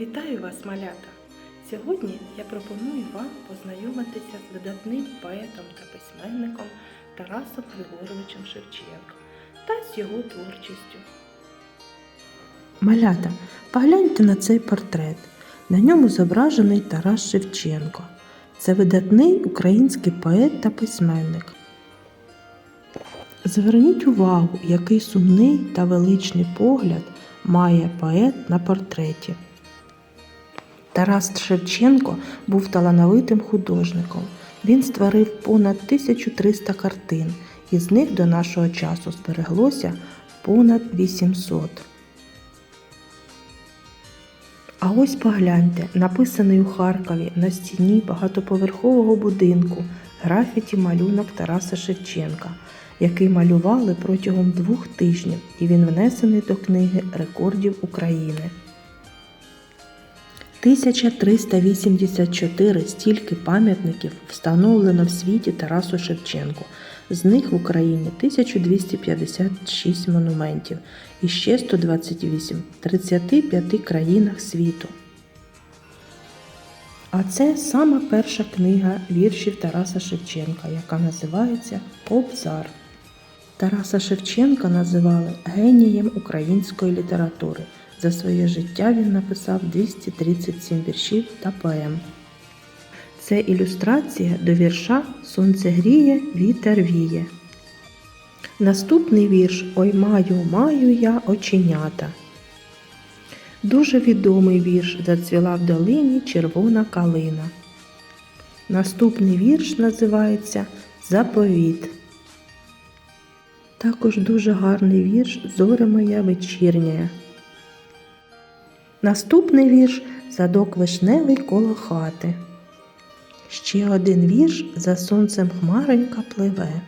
Вітаю вас, малята! Сьогодні я пропоную вам познайомитися з видатним поетом та письменником Тарасом Григоровичем Шевченком та з його творчістю. Малята, погляньте на цей портрет. На ньому зображений Тарас Шевченко. Це видатний український поет та письменник. Зверніть увагу, який сумний та величний погляд має поет на портреті. Тарас Шевченко був талановитим художником. Він створив понад 1300 картин, із них до нашого часу збереглося понад 800. А ось погляньте, написаний у Харкові на стіні багатоповерхового будинку графіті малюнок Тараса Шевченка, який малювали протягом двох тижнів, і він внесений до книги рекордів України. 1384 стільки пам'ятників встановлено в світі Тарасу Шевченку. З них в Україні 1256 монументів і ще 128 в 35 країнах світу. А це сама перша книга віршів Тараса Шевченка, яка називається Кобзар. Тараса Шевченка називали генієм української літератури. За своє життя він написав 237 віршів та поем. Це ілюстрація до вірша Сонце гріє, вітер віє. Наступний вірш Ой маю, маю я оченята. Дуже відомий вірш Зацвіла в долині червона калина. Наступний вірш називається Заповіт. Також дуже гарний вірш Зоря моя вечірня. Наступний вірш Садок вишневий коло хати. Ще один вірш За сонцем хмаренька пливе.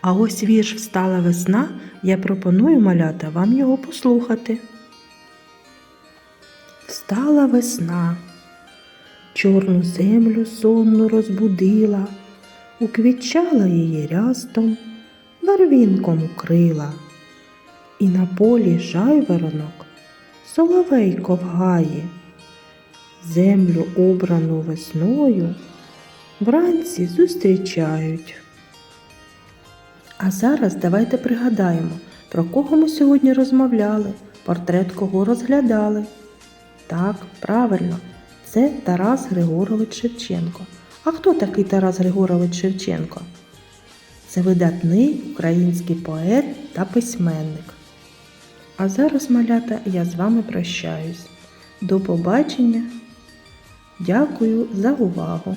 А ось вірш Встала весна. Я пропоную малята вам його послухати. Встала весна, чорну землю сонну розбудила, уквітчала її рястом, барвінком укрила, і на полі жайворонок соловейко вгає, землю обрану весною вранці зустрічають. А зараз давайте пригадаємо, про кого ми сьогодні розмовляли, портрет кого розглядали. Так, правильно, це Тарас Григорович Шевченко. А хто такий Тарас Григорович Шевченко? Це видатний український поет та письменник. А зараз, малята, я з вами прощаюсь. До побачення. Дякую за увагу!